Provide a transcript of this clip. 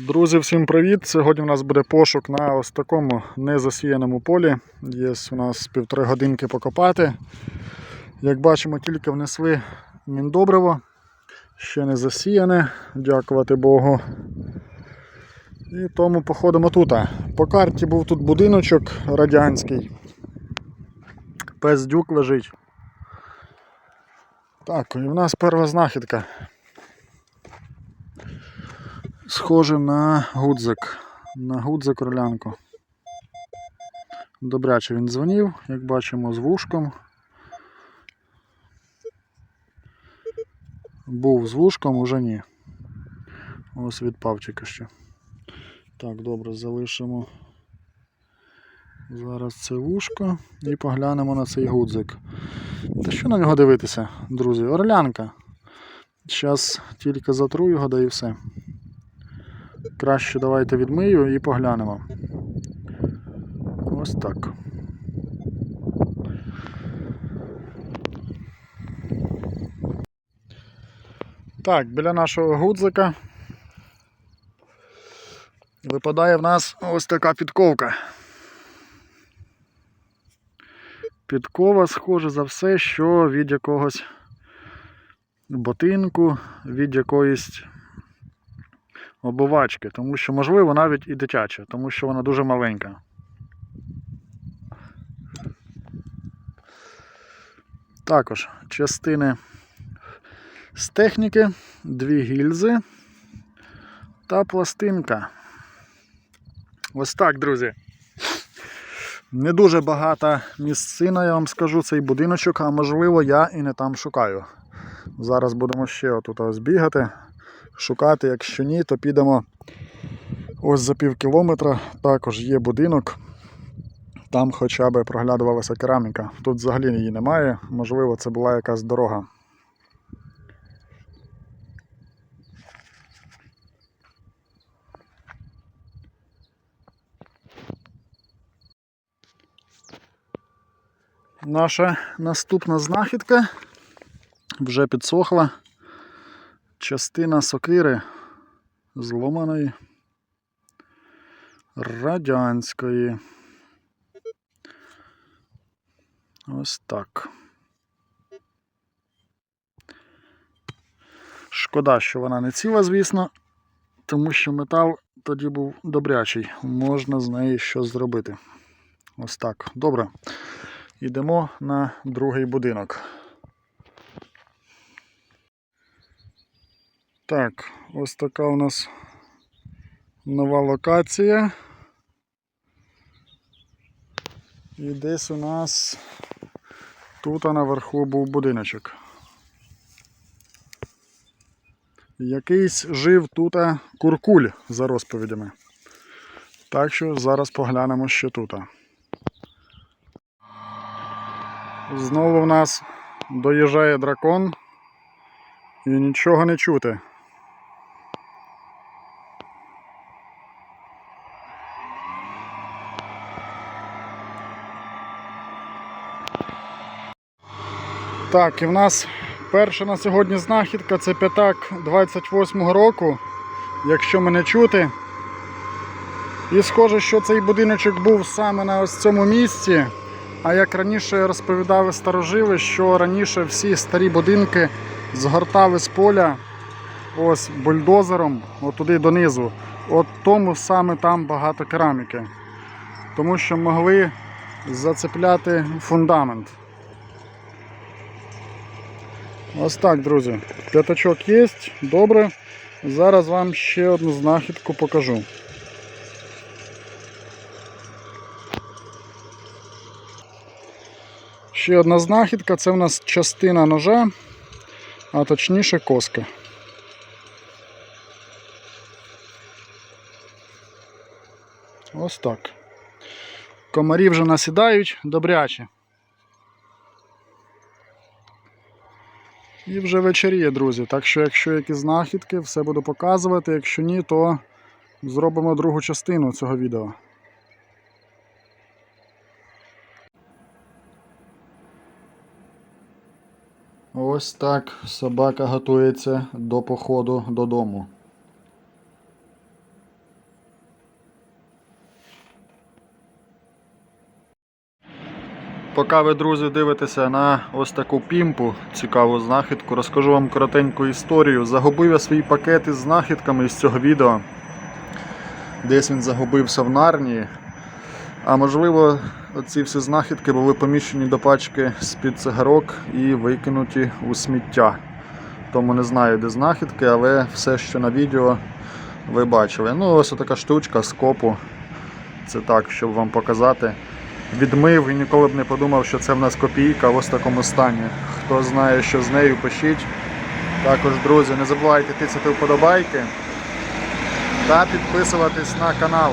Друзі, всім привіт! Сьогодні у нас буде пошук на ось такому незасіяному полі. Є у нас півтори годинки покопати. Як бачимо, тільки внесли міндобриво. Ще не засіяне, дякувати Богу. І тому походимо тут. По карті був тут будиночок радянський. Пес дюк лежить. Так, і в нас перша знахідка. Схоже на гудзик. На гудзик орлянку. Добряче він дзвонив, як бачимо, з вушком. Був з вушком, уже ні. Ось відпав тільки що. Так, добре, залишимо зараз це вушко і поглянемо на цей гудзик. Та що на нього дивитися, друзі? Орлянка. Зараз тільки затру його, да і все. Краще давайте відмию і поглянемо. Ось так. Так, біля нашого гудзика випадає в нас ось така підковка. Підкова схоже за все, що від якогось ботинку, від якоїсь обувачки, тому що, можливо, навіть і дитяча, тому що вона дуже маленька. Також частини з техніки, дві гільзи та пластинка. Ось так, друзі. Не дуже багата місцина, я вам скажу, цей будиночок, а можливо я і не там шукаю. Зараз будемо ще отут ось бігати, шукати, якщо ні, то підемо ось за пів кілометра. Також є будинок. Там хоча б проглядувалася кераміка. Тут взагалі її немає, можливо, це була якась дорога. Наша наступна знахідка вже підсохла. Частина сокири зломаної радянської. Ось так. Шкода, що вона не ціла, звісно, тому що метал тоді був добрячий. Можна з неї щось зробити. Ось так. Добре. Йдемо на другий будинок. Так, ось така у нас нова локація. І десь у нас тут наверху був будиночок. Якийсь жив тут куркуль за розповідями. Так що зараз поглянемо, що тут. Знову в нас доїжджає дракон і нічого не чути. Так, і в нас перша на сьогодні знахідка це п'ятак 28-го року, якщо мене чути. І схоже, що цей будиночок був саме на ось цьому місці. А як раніше розповідали старожили, що раніше всі старі будинки згортали з поля ось бульдозером, отуди донизу. От тому саме там багато кераміки. Тому що могли зацепляти фундамент. Ось так, друзі. П'ятачок є, добре. Зараз вам ще одну знахідку покажу. Ще одна знахідка це в нас частина ножа, а точніше коска. Ось так. Комарі вже насідають добряче. І вже вечеріє, друзі. Так що, якщо якісь знахідки, все буду показувати. Якщо ні, то зробимо другу частину цього відео. Ось так собака готується до походу додому. Поки ви, друзі, дивитеся на ось таку пімпу, цікаву знахідку, розкажу вам коротеньку історію. Загубив я свій пакет із знахідками із цього відео. Десь він загубився в Нарнії. А можливо, ці всі знахідки були поміщені до пачки з-під цигарок і викинуті у сміття. Тому не знаю, де знахідки, але все, що на відео ви бачили. Ну, ось така штучка з копу. Це так, щоб вам показати. Відмив і ніколи б не подумав, що це в нас копійка в ось такому стані. Хто знає, що з нею, пишіть. Також, друзі, не забувайте тицяти вподобайки та підписуватись на канал.